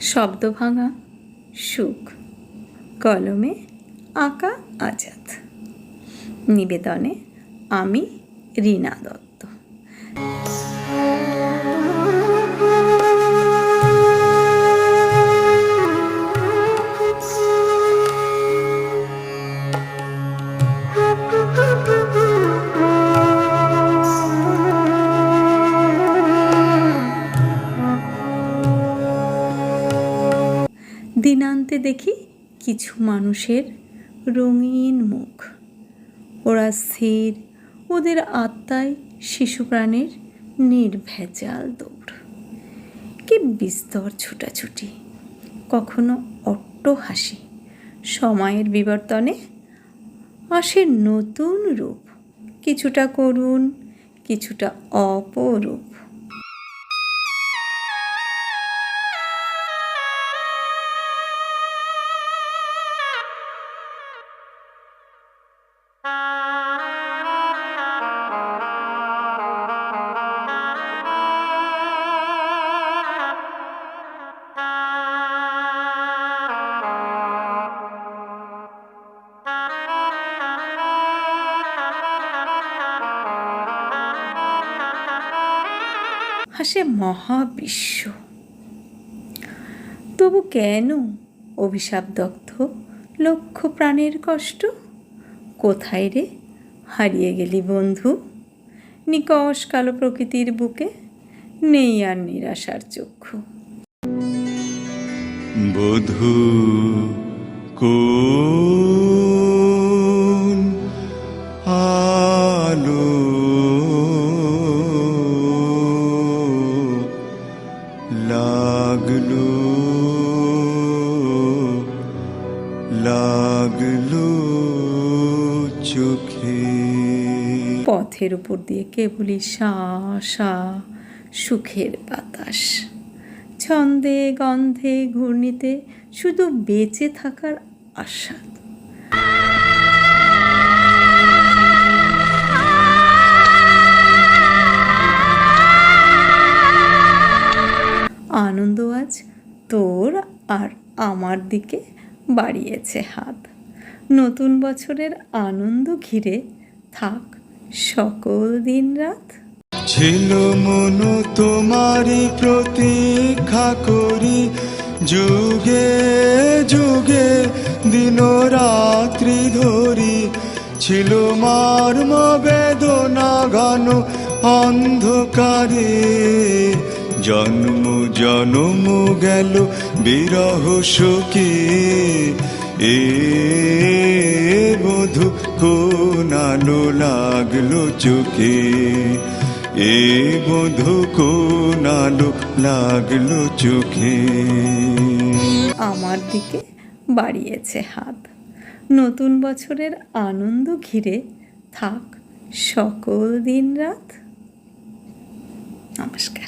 শব্দ ভাঙা সুখ কলমে আঁকা আজাদ। নিবেদনে আমি রীনা দত্ত। দেখি কিছু মানুষের রঙিন মুখ। ওরা স্থির, ওদের আত্মায় শিশু প্রাণের নির্ভেজাল দৌড়। কি বিস্তর ছুটাছুটি, কখনো অট্ট হাসি। সময়ের বিবর্তনে আসে নতুন রূপ। কিছুটা করুণ, কিছুটা অপরূপ। হাসে মহাবিশ্ব। তবু কেন অভিশাপদগ্ধ লক্ষ প্রাণের কষ্ট? কোথায় রে? হারিয়ে গেলি বন্ধু। নিকশ কালো প্রকৃতির বুকে নেই আর নিরাশার চক্ষু। বধু কোন লাগল চোখে। পথের উপর দিয়ে কেবলই সা সা, সুখের বাতাস। ছন্দে, গন্ধে, ঘূর্ণিতে শুধু বেঁচে থাকার আশা। আনন্দ আজ তোর আর আমার দিকে বাড়িয়েছে হাত। নতুন বছরের আনন্দ ঘিরে থাক সকল দিন রাত ছিল মন তোমারই প্রতীক্ষা করি। যুগে যুগে দিন রাত্রি ধরি। ছিল মার্ম বেদনা গান অন্ধকারে। জন্ম জন্ম গেল বিরহ শোকে এ বধু কোন আলো লাগল চোখে? এ বধু কোন আলো লাগল চোখে? আমার দিকে বাড়িয়েছে হাত। নতুন বছরের আনন্দ ঘিরে থাক সকল দিন রাত। নমস্কার।